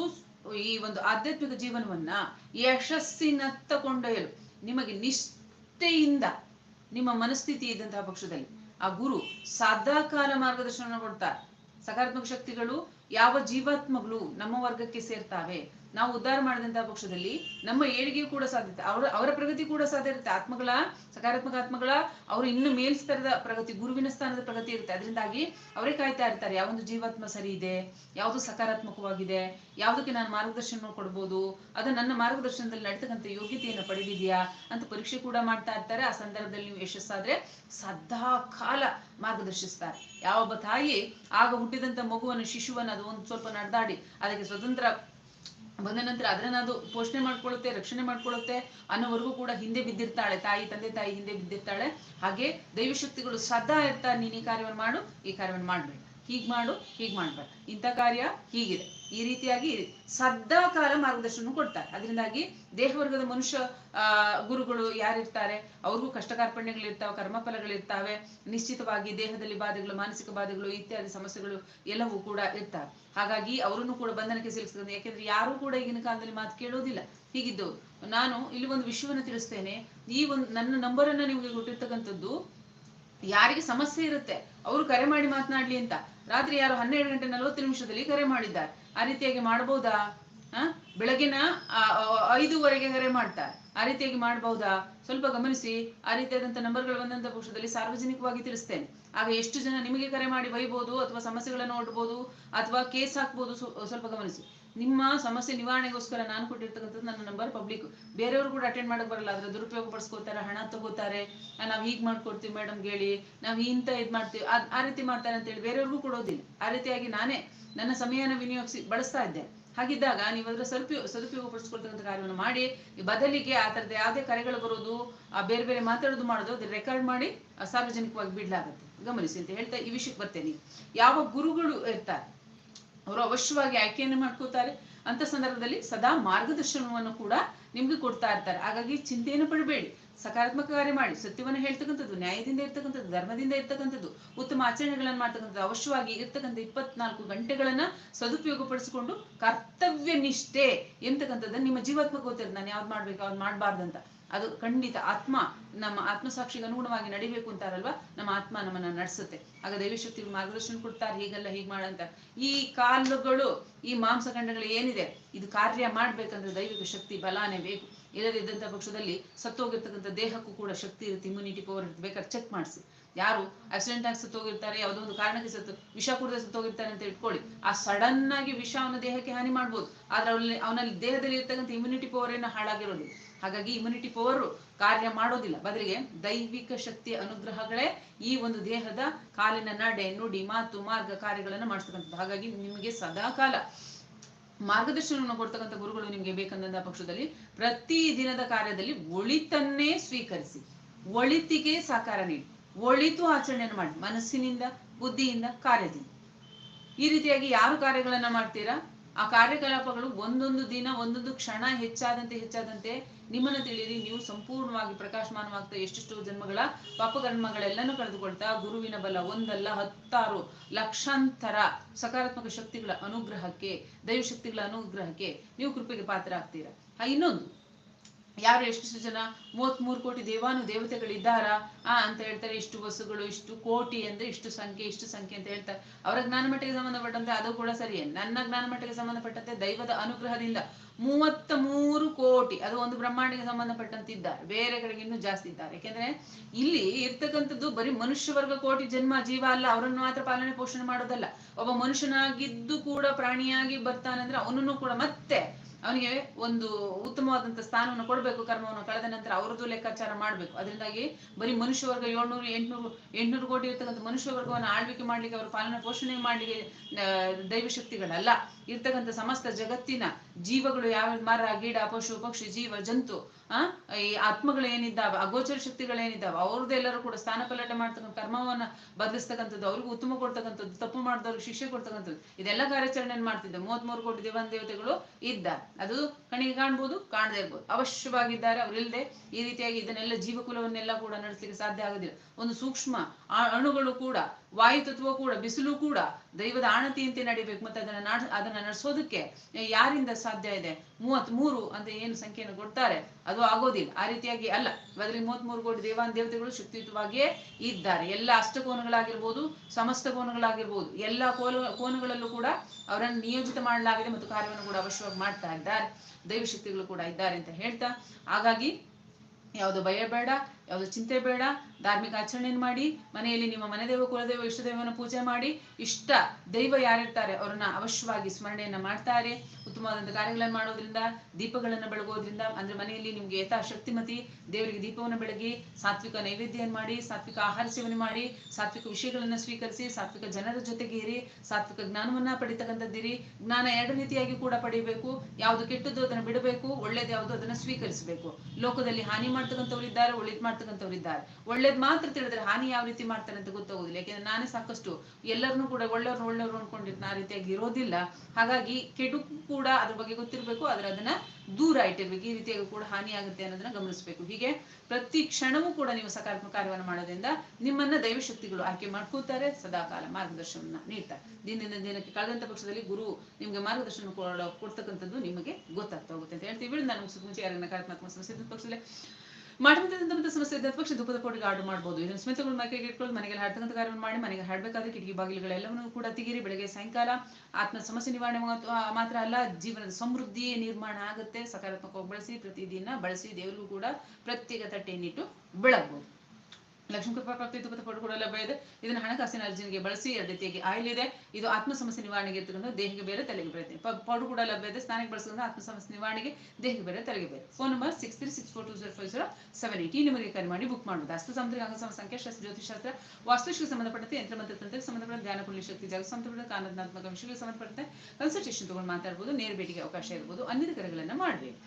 ಈ ಒಂದು ಆಧ್ಯಾತ್ಮಿಕ ಜೀವನವನ್ನ ಯಶಸ್ಸಿನತ್ತ ಕೊಂಡೊಯ್ಯಲು ನಿಮಗೆ ನಿಷ್ಠೆಯಿಂದ, ನಿಮ್ಮ ಮನಸ್ಥಿತಿ ಇದ್ದಂತಹ ಪಕ್ಷದಲ್ಲಿ ಆ ಗುರು ಸದಾಕಾಲ ಮಾರ್ಗದರ್ಶನ ಕೊಡ್ತಾರೆ. ಸಕಾರಾತ್ಮಕ ಶಕ್ತಿಗಳು ಯಾವ ಜೀವಾತ್ಮಗಳು ನಮ್ಮ ವರ್ಗಕ್ಕೆ ಸೇರ್ತಾವೆ? ನಾವು ಉದ್ಧಾರ ಮಾಡಿದಂತಹ ಪಕ್ಷದಲ್ಲಿ ನಮ್ಮ ಏಳಿಗೆ ಕೂಡ ಸಾಧ್ಯತೆ. ಅವರ ಅವರ ಪ್ರಗತಿ ಕೂಡ ಸಾಧ್ಯ ಇರುತ್ತೆ. ಆತ್ಮಗಳ, ಸಕಾರಾತ್ಮಕ ಆತ್ಮಗಳ, ಅವರು ಇನ್ನು ಮೇಲ್ಸ್ತರದ ಪ್ರಗತಿ, ಗುರುವಿನ ಸ್ಥಾನದ ಪ್ರಗತಿ ಇರುತ್ತೆ. ಅದರಿಂದಾಗಿ ಅವರೇ ಕಾಯ್ತಾ ಇರ್ತಾರೆ ಯಾವೊಂದು ಜೀವಾತ್ಮ ಸರಿ ಇದೆ, ಯಾವುದು ಸಕಾರಾತ್ಮಕವಾಗಿದೆ, ಯಾವುದಕ್ಕೆ ನಾನು ಮಾರ್ಗದರ್ಶನ ಕೊಡ್ಬೋದು, ಅದು ನನ್ನ ಮಾರ್ಗದರ್ಶನದಲ್ಲಿ ನಡೀತಕ್ಕಂಥ ಯೋಗ್ಯತೆಯನ್ನು ಪಡೆದಿದೆಯಾ ಅಂತ ಪರೀಕ್ಷೆ ಕೂಡ ಮಾಡ್ತಾ ಇರ್ತಾರೆ. ಆ ಸಂದರ್ಭದಲ್ಲಿ ನೀವು ಯಶಸ್ಸಾದ್ರೆ ಸದಾ ಕಾಲ ಮಾರ್ಗದರ್ಶಿಸ್ತಾರೆ ಯಾವೊಬ್ಬ ತಾಯಿ ಆಗ ಹುಟ್ಟಿದಂತ ಮಗುವನ್ನು, ಶಿಶುವನ್ನು ಅದು ಒಂದು ಸ್ವಲ್ಪ ನಡೆದಾಡಿ, ಅದಕ್ಕೆ ಸ್ವತಂತ್ರ ಬಂದ ನಂತರ ಅದನ್ನ ಅದು ಪೋಷಣೆ ಮಾಡ್ಕೊಳ್ಳುತ್ತೆ, ರಕ್ಷಣೆ ಮಾಡ್ಕೊಳ್ಳುತ್ತೆ ಅನ್ನೋವರೆಗೂ ಕೂಡ ಹಿಂದೆ ಬಿದ್ದಿರ್ತಾಳೆ. ತಾಯಿ, ತಂದೆ, ತಾಯಿ ಹಿಂದೆ ಬಿದ್ದಿರ್ತಾಳೆ. ಹಾಗೆ ದೈವಶಕ್ತಿಗಳು ಸದಾ ಇರ್ತಾ, ನೀನ್ ಈ ಕಾರ್ಯವನ್ನು ಮಾಡು, ಈ ಕಾರ್ಯವನ್ನು ಮಾಡ್ಬೇಡ. ಹೀಗ್ ಮಾಡು, ಹೀಗ್ ಮಾಡ್ಬೇಡ. ಇಂಥ ಕಾರ್ಯ ಹೀಗಿದೆ. ಈ ರೀತಿಯಾಗಿ ಸದಾ ಕಾಲ ಮಾರ್ಗದರ್ಶನ ಕೊಡ್ತಾರೆ. ಅದರಿಂದಾಗಿ ದೇಹವರ್ಗದ ಮನುಷ್ಯ ಗುರುಗಳು ಯಾರಿರ್ತಾರೆ? ಅವ್ರಿಗೂ ಕಷ್ಟ ಕಾರ್ಪಣ್ಯಗಳಿರ್ತಾವೆ ಕರ್ಮಫಲಗಳಿರ್ತಾವೆ. ನಿಶ್ಚಿತವಾಗಿ ದೇಹದಲ್ಲಿ ಬಾಧೆಗಳು, ಮಾನಸಿಕ ಬಾಧೆಗಳು, ಇತ್ಯಾದಿ ಸಮಸ್ಯೆಗಳು ಎಲ್ಲವೂ ಕೂಡ ಇರ್ತಾವೆ. ಹಾಗಾಗಿ ಅವರನ್ನು ಕೂಡ ಬಂಧನಕ್ಕೆ ಸಿಲುಕಿಸ್ತದೆ ಯಾಕೆಂದ್ರೆ ಯಾರು ಕೂಡ ಈಗಿನ ಕಾಲದಲ್ಲಿ ಮಾತು ಕೇಳೋದಿಲ್ಲ. ಹೀಗಿದ್ದವು ನಾನು ಇಲ್ಲಿ ಒಂದು ವಿಷಯವನ್ನು ತಿಳಿಸ್ತೇನೆ. ಈ ಒಂದು ನನ್ನ ನಂಬರನ್ನು ನಿಮಗೆ ಕೊಟ್ಟಿರ್ತಕ್ಕಂಥದ್ದು ಯಾರಿಗೆ ಸಮಸ್ಯೆ ಇರುತ್ತೆ? ಅವರು ಕರೆ ಮಾಡಿ ಮಾತನಾಡ್ಲಿ ಅಂತ. ರಾತ್ರಿ ಯಾರು ಹನ್ನೆರಡು ಗಂಟೆ ನಲವತ್ತು ನಿಮಿಷದಲ್ಲಿ ಕರೆ ಮಾಡಿದ್ದಾರೆ. ಆ ರೀತಿಯಾಗಿ ಮಾಡಬಹುದಾ? ಬೆಳಗಿನ ಐದುವರೆಗೆ ಕರೆ ಮಾಡ್ತಾರೆ. ಆ ರೀತಿಯಾಗಿ ಮಾಡಬಹುದಾ? ಸ್ವಲ್ಪ ಗಮನಿಸಿ. ಆ ರೀತಿಯಾದಂಥ ನಂಬರ್ಗಳು ಬಂದಂತ ಪಕ್ಷದಲ್ಲಿ ಸಾರ್ವಜನಿಕವಾಗಿ ತಿಳಿಸ್ತೇನೆ. ಆಗ ಎಷ್ಟು ಜನ ನಿಮಗೆ ಕರೆ ಮಾಡಿ ಬೈಬೋದು ಅಥವಾ ಸಮಸ್ಯೆಗಳನ್ನು ನೋಡ್ಬೋದು ಅಥವಾ ಕೇಸ್ ಹಾಕ್ಬೋದು ಸ್ವಲ್ಪ ಗಮನಿಸಿ. ನಿಮ್ಮ ಸಮಸ್ಯೆ ನಿವಾರಣೆಗೋಸ್ಕರ ನಾನು ಕೊಟ್ಟಿರ್ತಕ್ಕಂಥದ್ದು ನನ್ನ ನಂಬರ್ ಪಬ್ಲಿಕ್ ಬೇರೆಯವರು ಕೂಡ ಅಟೆಂಡ್ ಮಾಡಕ್ ಬರಲ್ಲ ಅದ್ರ ದುರುಪಯೋಗ ಪಡಿಸ್ಕೋತಾರೆ ಹಣ ತಗೋತಾರೆ. ನಾವು ಹೀಗ್ ಮಾಡ್ಕೊಡ್ತೀವಿ ಮೇಡಮ್ ಹೇಳಿ ನಾವ್ ಇಂತ ಇದ್ ಮಾಡ್ತೀವಿ. ಆ ರೀತಿ ಮಾಡ್ತಾರೆ ಅಂತ ಹೇಳಿ ಬೇರೆಯವ್ರಿಗೂ ಕೊಡೋದಿಲ್ಲ. ಆ ರೀತಿಯಾಗಿ ನಾನೇ ನನ್ನ ಸಮಯನ ವಿನಿಯೋಗಿಸಿ ಬಳಸ್ತಾ ಇದ್ದೆ ಹಾಗಿದ್ದಾಗ ನೀವು ಅದರ ಸದುಪಯೋಗ ಸದುಪಯೋಗ ಪಡಿಸ್ಕೊಳ್ತಕ್ಕಂಥ ಕಾರ್ಯವನ್ನು ಮಾಡಿ ಬದಲಿಗೆ ಆ ಥರದ ಯಾವುದೇ ಕರೆಗಳು ಬರೋದು ಆ ಬೇರೆ ಬೇರೆ ಮಾತಾಡೋದು ಮಾಡೋದು ಅದು ರೆಕಾರ್ಡ್ ಮಾಡಿ ಸಾರ್ವಜನಿಕವಾಗಿ ಬಿಡ್ಲಾಗತ್ತೆ. ಗಮನಿಸಿ ಅಂತ ಹೇಳ್ತಾ ಈ ವಿಷಯಕ್ಕೆ ಬರ್ತೇನೆ. ಯಾವ ಗುರುಗಳು ಇರ್ತಾರೆ, ಅವರು ಅವಶ್ಯವಾಗಿ ಆಯ್ಕೆಯನ್ನು ಮಾಡ್ಕೋತಾರೆ ಅಂತ ಸಂದರ್ಭದಲ್ಲಿ ಸದಾ ಮಾರ್ಗದರ್ಶನವನ್ನು ಕೂಡ ನಿಮ್ಗೆ ಕೊಡ್ತಾ ಇರ್ತಾರೆ. ಹಾಗಾಗಿ ಚಿಂತೆಯನ್ನು ಪಡಬೇಡಿ. ಸಕಾರಾತ್ಮಕ ಕಾರ್ಯ ಮಾಡಿ. ಸತ್ಯವನ್ನು ಹೇಳ್ತಕ್ಕಂಥದ್ದು, ನ್ಯಾಯದಿಂದ ಇರ್ತಕ್ಕಂಥದ್ದು, ಧರ್ಮದಿಂದ ಇರ್ತಕ್ಕಂಥದ್ದು, ಉತ್ತಮ ಆಚರಣೆಗಳನ್ನು ಮಾಡ್ತಕ್ಕಂಥದ್ದು, ಅವಶ್ಯವಾಗಿ ಇರ್ತಕ್ಕಂಥ ಇಪ್ಪತ್ನಾಲ್ಕು ಗಂಟೆಗಳನ್ನ ಸದುಪಯೋಗ ಪಡಿಸಿಕೊಂಡು ಕರ್ತವ್ಯ ನಿಷ್ಠೆ ಎಂತಕ್ಕಂಥದ್ದು ನಿಮ್ಮ ಜೀವಾತ್ಮಕ ಗೊತ್ತಿರೋದು ನಾನು ಯಾವ್ದು ಮಾಡ್ಬೇಕು, ಯಾವ್ದು ಮಾಡಬಾರ್ದಂತ ಅದು ಖಂಡಿತ ಆತ್ಮ, ನಮ್ಮ ಆತ್ಮಸಾಕ್ಷಿಗೆ ಅನುಗುಣವಾಗಿ ನಡಿಬೇಕು ಅಂತಾರಲ್ವಾ? ನಮ್ಮ ಆತ್ಮ ನಮ್ಮನ್ನ ನಡೆಸುತ್ತೆ. ಆಗ ದೈವಶಕ್ತಿಗಳು ಮಾರ್ಗದರ್ಶನ ಕೊಡ್ತಾರೆ, ಹೀಗೆಲ್ಲ ಹೀಗ್ ಮಾಡಂತ ಈ ಕಾಲುಗಳು, ಈ ಮಾಂಸಖಂಡಗಳು ಏನಿದೆ? ಇದು ಕಾರ್ಯ ಮಾಡ್ಬೇಕಂದ್ರೆ ದೈವಿಕ ಶಕ್ತಿ, ಬಲಾನೇ ಬೇಕು. ಇಲ್ಲದಿದ್ದಂಥ ಪಕ್ಷದಲ್ಲಿ ಸತ್ತೋಗಿರ್ತಕ್ಕಂಥ ದೇಹಕ್ಕೂ ಕೂಡ ಶಕ್ತಿ ಇರುತ್ತೆ ಇಮ್ಯುನಿಟಿ ಪವರ್ ಇರುತ್ತೆ. ಬೇಕಾದ್ರೆ ಚೆಕ್ ಮಾಡಿಸಿ. ಯಾರು ಆಕ್ಸಿಡೆಂಟ್ ಆಗಿ ಸತ್ತೋಗಿರ್ತಾರೆ, ಯಾವುದೋ ಒಂದು ಕಾರಣಕ್ಕೆ ಸತ್ತು, ವಿಷ ಕುಡಿದ ಸತ್ತೋಗಿರ್ತಾರೆ ಅಂತ ಇಟ್ಕೊಳ್ಳಿ. ಆ ಸಡನ್ ಆಗಿ ವಿಷ ಅವನ ದೇಹಕ್ಕೆ ಹಾನಿ ಮಾಡ್ಬೋದು. ಆದ್ರೆ ಅವನಲ್ಲಿ ಅವನಲ್ಲಿ ದೇಹದಲ್ಲಿ ಇರ್ತಕ್ಕಂಥ ಇಮ್ಯುನಿಟಿ ಪವರ್ ಏನ ಹಾಳಾಗಿರೋದಿಲ್ಲ. ಹಾಗಾಗಿ ಇಮ್ಯುನಿಟಿ ಪವರ್ ಕಾರ್ಯ ಮಾಡೋದಿಲ್ಲ. ಬದಲಿಗೆ ದೈವಿಕ ಶಕ್ತಿಯ ಅನುಗ್ರಹಗಳೇ ಈ ಒಂದು ದೇಹದ ಕಾಲಿನ ನಡೆ ನುಡಿ ಮಾತು ಮಾರ್ಗ ಕಾರ್ಯಗಳನ್ನು ಮಾಡಿಸ್ತಕ್ಕಂಥದ್ದು ಹಾಗಾಗಿ ನಿಮಗೆ ಸದಾಕಾಲ ಮಾರ್ಗದರ್ಶನವನ್ನು ಕೊಡ್ತಕ್ಕಂಥ ಗುರುಗಳು ನಿಮಗೆ ಬೇಕಂದಂತ ಪಕ್ಷದಲ್ಲಿ ಪ್ರತಿ ದಿನದ ಕಾರ್ಯದಲ್ಲಿ ಒಳಿತನ್ನೇ ಸ್ವೀಕರಿಸಿ, ಒಳಿತಿಗೆ ಸಾಕಾರ ನೀಡಿ, ಒಳಿತು ಆಚರಣೆಯನ್ನು ಮಾಡಿ, ಮನಸ್ಸಿನಿಂದ, ಬುದ್ಧಿಯಿಂದ, ಕಾರ್ಯದಿಂದ. ಈ ರೀತಿಯಾಗಿ ಯಾರು ಕಾರ್ಯಗಳನ್ನ ಮಾಡ್ತೀರಾ? ಆ ಕಾರ್ಯಕಲಾಪಗಳು ಒಂದೊಂದು ದಿನ, ಒಂದೊಂದು ಕ್ಷಣ ಹೆಚ್ಚಾದಂತೆ ಹೆಚ್ಚಾದಂತೆ ನಿಮ್ಮನ್ನ ತಿಳಿಯಿರಿ ನೀವು ಸಂಪೂರ್ಣವಾಗಿ ಪ್ರಕಾಶಮಾನವಾಗ್ತಾ ಎಷ್ಟೆಷ್ಟೋ ಜನ್ಮಗಳ ಪಾಪಕರ್ಮಗಳೆಲ್ಲನೂ ಕಳೆದುಕೊಳ್ತಾ ಗುರುವಿನ ಬಲ ಒಂದಲ್ಲ, ಹತ್ತಾರು ಲಕ್ಷಾಂತರ ಸಕಾರಾತ್ಮಕ ಶಕ್ತಿಗಳ ಅನುಗ್ರಹಕ್ಕೆ, ದೈವಶಕ್ತಿಗಳ ಅನುಗ್ರಹಕ್ಕೆ ನೀವು ಕೃಪೆಗೆ ಪಾತ್ರ ಆಗ್ತೀರಾ ಇನ್ನೊಂದು. ಯಾರು ಎಷ್ಟು ಜನ ಮೂವತ್ತ್ ಮೂರು ಕೋಟಿ ದೇವಾನು ದೇವತೆಗಳಿದ್ದಾರಾ? ಆ, ಅಂತ ಹೇಳ್ತಾರೆ, ಇಷ್ಟು ವಸುಗಳು, ಇಷ್ಟು ಕೋಟಿ ಅಂದ್ರೆ ಇಷ್ಟು ಸಂಖ್ಯೆ ಇಷ್ಟು ಸಂಖ್ಯೆ ಅಂತ ಹೇಳ್ತಾರೆ. ಅವರ ಜ್ಞಾನಮಟ್ಟಕ್ಕೆ ಸಂಬಂಧಪಟ್ಟಂತೆ ಅದು ಕೂಡ ಸರಿಯೇ ನನ್ನ ಜ್ಞಾನಮಟ್ಟಕ್ಕೆ ಸಂಬಂಧಪಟ್ಟಂತೆ ದೈವದ ಅನುಗ್ರಹದಿಂದ ಮೂವತ್ತ ಮೂರು ಕೋಟಿ, ಅದು ಒಂದು ಬ್ರಹ್ಮಾಂಡಕ್ಕೆ ಸಂಬಂಧಪಟ್ಟಂತೆ ಇದ್ದಾರೆ ಬೇರೆ ಕಡೆಗೆ ಇನ್ನೂ ಜಾಸ್ತಿ ಇದ್ದಾರೆ. ಯಾಕೆಂದ್ರೆ ಇಲ್ಲಿ ಇರ್ತಕ್ಕಂಥದ್ದು ಬರೀ ಮನುಷ್ಯ ವರ್ಗ ಕೋಟಿ ಜನ್ಮ ಜೀವ ಅಲ್ಲ. ಅವರನ್ನು ಮಾತ್ರ ಪಾಲನೆ ಪೋಷಣೆ ಮಾಡೋದಲ್ಲ. ಒಬ್ಬ ಮನುಷ್ಯನಾಗಿದ್ದು ಕೂಡ ಪ್ರಾಣಿಯಾಗಿ ಬರ್ತಾನಂದ್ರೆ ಅವನನ್ನು ಕೂಡ ಮತ್ತೆ ಅವನಿಗೆ ಒಂದು ಉತ್ತಮವಾದಂತ ಸ್ಥಾನವನ್ನು ಕೊಡಬೇಕು ಕರ್ಮವನ್ನು ಕಳೆದ ನಂತರ ಅವರದ್ದು ಲೆಕ್ಕಾಚಾರ ಮಾಡಬೇಕು. ಅದರಿಂದಾಗಿ ಬರೀ ಮನುಷ್ಯ ವರ್ಗ ಏಳ್ನೂರು, ಎಂಟುನೂರು, ಎಂಟ್ನೂರು ಕೋಟಿ ಇರ್ತಕ್ಕಂಥ ಮನುಷ್ಯ ವರ್ಗವನ್ನು ಆಳ್ವಿಕೆ ಮಾಡ್ಲಿಕ್ಕೆ, ಅವರು ಪಾಲನೆ ಪೋಷಣೆ ಮಾಡ್ಲಿಕ್ಕೆ ದೈವಶಕ್ತಿಗಳಲ್ಲ. ದೈವ ಶಕ್ತಿಗಳಲ್ಲ ಇರ್ತಕ್ಕಂಥ ಸಮಸ್ತ ಜಗತ್ತಿನ ಜೀವಗಳು ಯಾವ ಮರ, ಗಿಡ, ಪಶು, ಪಕ್ಷಿ, ಜೀವ, ಜಂತು, ಆ, ಈ ಆತ್ಮಗಳು ಏನಿದ್ದಾವೆ ಅಗೋಚರ ಶಕ್ತಿಗಳು ಏನಿದ್ದಾವೆ ಅವ್ರದ್ದೆಲ್ಲರೂ ಕೂಡ ಸ್ಥಾನ ಪಲ್ಲಟ ಮಾಡ್ತಕ್ಕಂಥ ಕರ್ಮವನ್ನ ಬದಲಿಸ್ತಕ್ಕಂಥದ್ದು, ಅವ್ರಿಗೂ ಉತ್ತಮ ಕೊಡ್ತಕ್ಕಂಥದ್ದು, ತಪ್ಪು ಮಾಡಿದವ್ರಿಗೆ ಶಿಕ್ಷೆ ಕೊಡ್ತಕ್ಕಂಥದ್ದು, ಇದೆಲ್ಲ ಕಾರ್ಯಾಚರಣೆಯನ್ನು ಮಾಡ್ತಿದ್ದೆ. ಮೂವತ್ಮೂರು ಕೋಟಿ ದೇವನ್ ದೇವತೆಗಳು ಇದ್ದ. ಅದು ಕಣಿಗೆ ಕಾಣ್ಬೋದು, ಕಾಣದೇ ಇರ್ಬೋದು. ಅವಶ್ಯವಾಗಿದ್ದಾರೆ, ಅವರಿಲ್ಲದೆ ಈ ರೀತಿಯಾಗಿ ಇದನ್ನೆಲ್ಲ ಜೀವಕುಲವನ್ನೆಲ್ಲ ಕೂಡ ನಡೆಸಲಿಕ್ಕೆ ಸಾಧ್ಯ ಆಗೋದಿಲ್ಲ. ಒಂದು ಸೂಕ್ಷ್ಮ ಆ- ಅಣುಗಳು ಕೂಡ, ವಾಯು ತತ್ವ ಕೂಡ, ಬಿಸಿಲು ಕೂಡ ದೈವದ ಆಣತಿಯಂತೆ ನಡಿಬೇಕು. ಮತ್ತೆ ಅದನ್ನ ಅದನ್ನ ನಡೆಸೋದಕ್ಕೆ ಯಾರಿಂದ ಸಾಧ್ಯ ಇದೆ? ಮೂವತ್ತ್ ಮೂರು ಅಂತ ಏನು ಸಂಖ್ಯೆಯನ್ನು ಕೊಡ್ತಾರೆ? ಅದು ಆಗೋದಿಲ್ಲ. ಆ ರೀತಿಯಾಗಿ ಅಲ್ಲ. ಬದಲಿಗೆ ಮೂವತ್ತ್ ಮೂರು ಕೋಟಿ ದೇವಾನ್ ದೇವತೆಗಳು ಶಕ್ತಿಯುತವಾಗಿಯೇ ಇದ್ದಾರೆ. ಎಲ್ಲ ಅಷ್ಟಕೋನಗಳಾಗಿರ್ಬೋದು, ಸಮಸ್ತ ಕೋನಗಳಾಗಿರ್ಬೋದು, ಎಲ್ಲ ಕೋಲ, ಕೋನಗಳಲ್ಲೂ ಕೂಡ ಅವರನ್ನು ನಿಯೋಜಿತ ಮಾಡಲಾಗಿದೆ ಮತ್ತು ಕಾರ್ಯವನ್ನು ಕೂಡ ಅವಶ್ಯವಾಗಿ ಮಾಡ್ತಾ ಇದ್ದಾರೆ. ದೈವ ಶಕ್ತಿಗಳು ಕೂಡ ಇದ್ದಾರೆ ಅಂತ ಹೇಳ್ತಾ. ಹಾಗಾಗಿ, ಯಾವುದು ಭಯ ಬೇಡ, ಯಾವುದು ಚಿಂತೆ ಬೇಡ ಧಾರ್ಮಿಕ ಆಚರಣೆಯನ್ನು ಮಾಡಿ, ಮನೆಯಲ್ಲಿ ನಿಮ್ಮ ಮನೆದೇವ, ಕುಲದೇವ ಇಷ್ಟದೇವನ ಪೂಜೆ ಮಾಡಿ, ಇಷ್ಟ ದೈವ ಯಾರಿರ್ತಾರೆ ಅವರನ್ನ ಅವಶ್ಯವಾಗಿ ಸ್ಮರಣೆಯನ್ನ ಮಾಡ್ತಾರೆ. ಉತ್ತಮವಾದಂಥ ಕಾರ್ಯಗಳನ್ನು ಮಾಡೋದ್ರಿಂದ ದೀಪಗಳನ್ನು ಬೆಳಗೋದ್ರಿಂದ ಅಂದ್ರೆ ಮನೆಯಲ್ಲಿ ನಿಮ್ಗೆ ಯಥಾ ಶಕ್ತಿಮತಿ ದೇವರಿಗೆ ದೀಪವನ್ನು ಬೆಳಗಿ, ಸಾತ್ವಿಕ ನೈವೇದ್ಯವನ್ನು ಮಾಡಿ, ಸಾತ್ವಿಕ ಆಹಾರ ಸೇವನೆ ಮಾಡಿ, ಸಾತ್ವಿಕ ವಿಷಯಗಳನ್ನ ಸ್ವೀಕರಿಸಿ, ಸಾತ್ವಿಕ ಜನರ ಜೊತೆಗೆ ಇರಿ, ಸಾತ್ವಿಕ ಜ್ಞಾನವನ್ನ ಪಡಿತಕ್ಕಂಥದ್ದಿರಿ. ಜ್ಞಾನ ಎರಡು ರೀತಿಯಾಗಿ ಕೂಡ ಪಡಿಬೇಕು. ಯಾವುದು ಕೆಟ್ಟದ್ದು ಅದನ್ನ ಬಿಡಬೇಕು, ಒಳ್ಳೇದು ಯಾವುದು ಅದನ್ನ ಸ್ವೀಕರಿಸಬೇಕು. ಲೋಕದಲ್ಲಿ ಹಾನಿ ಮಾಡ್ತಕ್ಕಂಥವ್ರು ಇದ್ದಾರೆ, ಒಳ್ಳೇದ್ ಮಾಡ್ತಕ್ಕಂಥವ್ರು ಇದ್ದಾರೆ. ಒಳ್ಳೇದ್ ಮಾತ್ರ ತಿಳಿದ್ರೆ ಹಾನಿ ಯಾವ ರೀತಿ ಮಾಡ್ತಾರೆ ಅಂತ ಗೊತ್ತಾಗೋದಿಲ್ಲ. ಯಾಕೆಂದ್ರೆ ನಾನೇ ಸಾಕಷ್ಟು ಎಲ್ಲರನ್ನೂ ಕೂಡ ಒಳ್ಳೆಯವ್ರು ಒಳ್ಳೆಯವ್ರು ಅನ್ಕೊಂಡಿರ್ತಾನೆ. ಆ ರೀತಿಯಾಗಿ ಇರೋದಿಲ್ಲ. ಹಾಗಾಗಿ ಕೆಡುಕು ಕೂಡ ಅದ್ರ ಬಗ್ಗೆ ಗೊತ್ತಿರಬೇಕು. ಆದ್ರೆ ಅದನ್ನ ದೂರ ಇಟ್ಟಿರ್ಬೇಕು. ಈ ರೀತಿಯಾಗಿ ಕೂಡ ಹಾನಿ ಆಗುತ್ತೆ ಅನ್ನೋದನ್ನ ಗಮನಿಸಬೇಕು. ಹೀಗೆ ಪ್ರತಿ ಕ್ಷಣವೂ ಕೂಡ ನೀವು ಸಕಾರಾತ್ಮಕ ಕಾರ್ಯವನ್ನು ಮಾಡೋದ್ರಿಂದ ನಿಮ್ಮನ್ನ ದೈವಶಕ್ತಿಗಳು ಆಯ್ಕೆ ಮಾಡ್ಕೋತಾರೆ ಸದಾಕಾಲ ಮಾರ್ಗದರ್ಶನವನ್ನ ನೀಡ್ತಾರೆ ದಿನದಿಂದ ದಿನಕ್ಕೆ ಕಳೆದಂತ ಪಕ್ಷದಲ್ಲಿ ಗುರು ನಿಮ್ಗೆ ಮಾರ್ಗದರ್ಶನ ಕೊಡ- ಕೊಡ್ತಕ್ಕಂಥದ್ದು ನಿಮಗೆ ಗೊತ್ತಾಗ್ತಾ ಹೋಗುತ್ತೆ ಅಂತ ಹೇಳ್ತೀವಿ. ನಾನು ಯಾರನ್ನ ಕಾರ್ಯಾತ್ಮಕ ಸಮಸ್ಯೆ ಮಾಡಿದಂತ ಸಮಸ್ಯೆ ಇದ್ದ ಪಕ್ಷ ಧೂಪದ ಪೋಟಿಗೆ ಆರ್ಡರ್ ಮಾಡಬಹುದು ಇದನ್ನು ಸ್ಮಿತಗಳು ಮೈಕೈಗೆ ಇಟ್ಕೊಂಡು ಮನೆಗೆ ಹಾಡ್ತಕ್ಕಂಥ ಕಾರ್ಯವನ್ನು ಮಾಡಿ, ಮನೆಗೆ ಹಾಡಬೇಕಾದ್ರೆ ಕಿಟಕಿ ಬಾಗಿಲುಗಳೆಲ್ಲವನ್ನೂ ಕೂಡ ತೆಗೀರಿ ಬೆಳಗ್ಗೆ ಸಾಯಂಕಾಲ ಆತ್ಮ ಸಮಸ್ಯೆ ನಿವಾರಣೆ ಮಾತ್ರ ಅಲ್ಲ, ಜೀವನದ ಸಮೃದ್ಧಿ ನಿರ್ಮಾಣ ಆಗುತ್ತೆ. ಸಕಾರಾತ್ಮಕವಾಗಿ ಬಳಸಿ, ಪ್ರತಿದಿನ ಬಳಸಿ ದೇವರಿಗೂ ಕೂಡ ಪ್ರತ್ಯೇಕ ತಟ್ಟೆಯನ್ನಿಟ್ಟು ಬೆಳಗ್ಬೋದು. ಲಕ್ಷ್ಮೀ ಕೃಪಾ ಪ್ರಾಪ್ತಿ ತುಪ್ಪದ ಪೌಡರ್ ಕೂಡ ಲಭ್ಯ ಇದೆ ಇದನ್ನ ಹಣಕಾಸಿನ ಅರ್ಜನೆಗೆ ಬಳಸಿ ರೀತಿಯಾಗಿ ಆಯಿಲ್ ಇದೆ ಆತ್ಮ ಸಮಸ್ಯೆ ನಿವಾರಣೆಗೆ ಇರ್ತಕ್ಕಂಥ ದೇಹಕ್ಕೆ ಬೇರೆ ತಲೆಗೆ ಬರುತ್ತೆ. ಪೌಡರ್ ಕೂಡ ಲಭ್ಯ ಇದೆ ಸ್ನಾನಕ್ಕೆ ಬಳಸೋದ್ರಿಂದ ಆತ್ಮ ಸಮಸ್ಯೆ ನಿವಾರಣೆಗೆ ದೇಹಕ್ಕೆ ಬೇರೆ ತಲೆಗೆ ಬೇರೆ phone number six three six four two zero five zero seven eight ಈ ನಿಮಗೆ ಕರೆ ಮಾಡಿ ಬುಕ್ ಮಾಡಬಹುದು ಅಸ್ತು ಸಮುದ್ರ ಅಂಗ ಸಂಖ್ಯೆ ಶಾಸ್ತ್ರ ಜ್ಯೋತಿಷಾಸ್ತ್ರ ವಾಸ್ತುಶಿಗೆ ಸಂಬಂಧಪಟ್ಟಂತೆ ಯಂತ್ರ ಮಂತ್ರ ತಂತ್ರಕ್ಕೆ ಸಂಬಂಧಪಟ್ಟ ಧ್ಯಾನ ಪುಣ್ಯ ಶಕ್ತಿ ಜಾಗ ಸಂಬಂಧಪಟ್ಟ ಆನಂದಾತ್ಮಕ ವಿಷಯಗಳಿಗೆ ಸಂಬಂಧಪಟ್ಟಂತೆ ಕನ್ಸಲ್ಟೇಷನ್ ತಗೊಂಡು ಮಾತಾಡಬಹುದು ನೇರ ಭೇಟಿಗೆ ಅವಕಾಶ ಇರಬಹುದು ಅನ್ಯದ ಕರೆಗಳನ್ನ ಮಾಡಬೇಕು.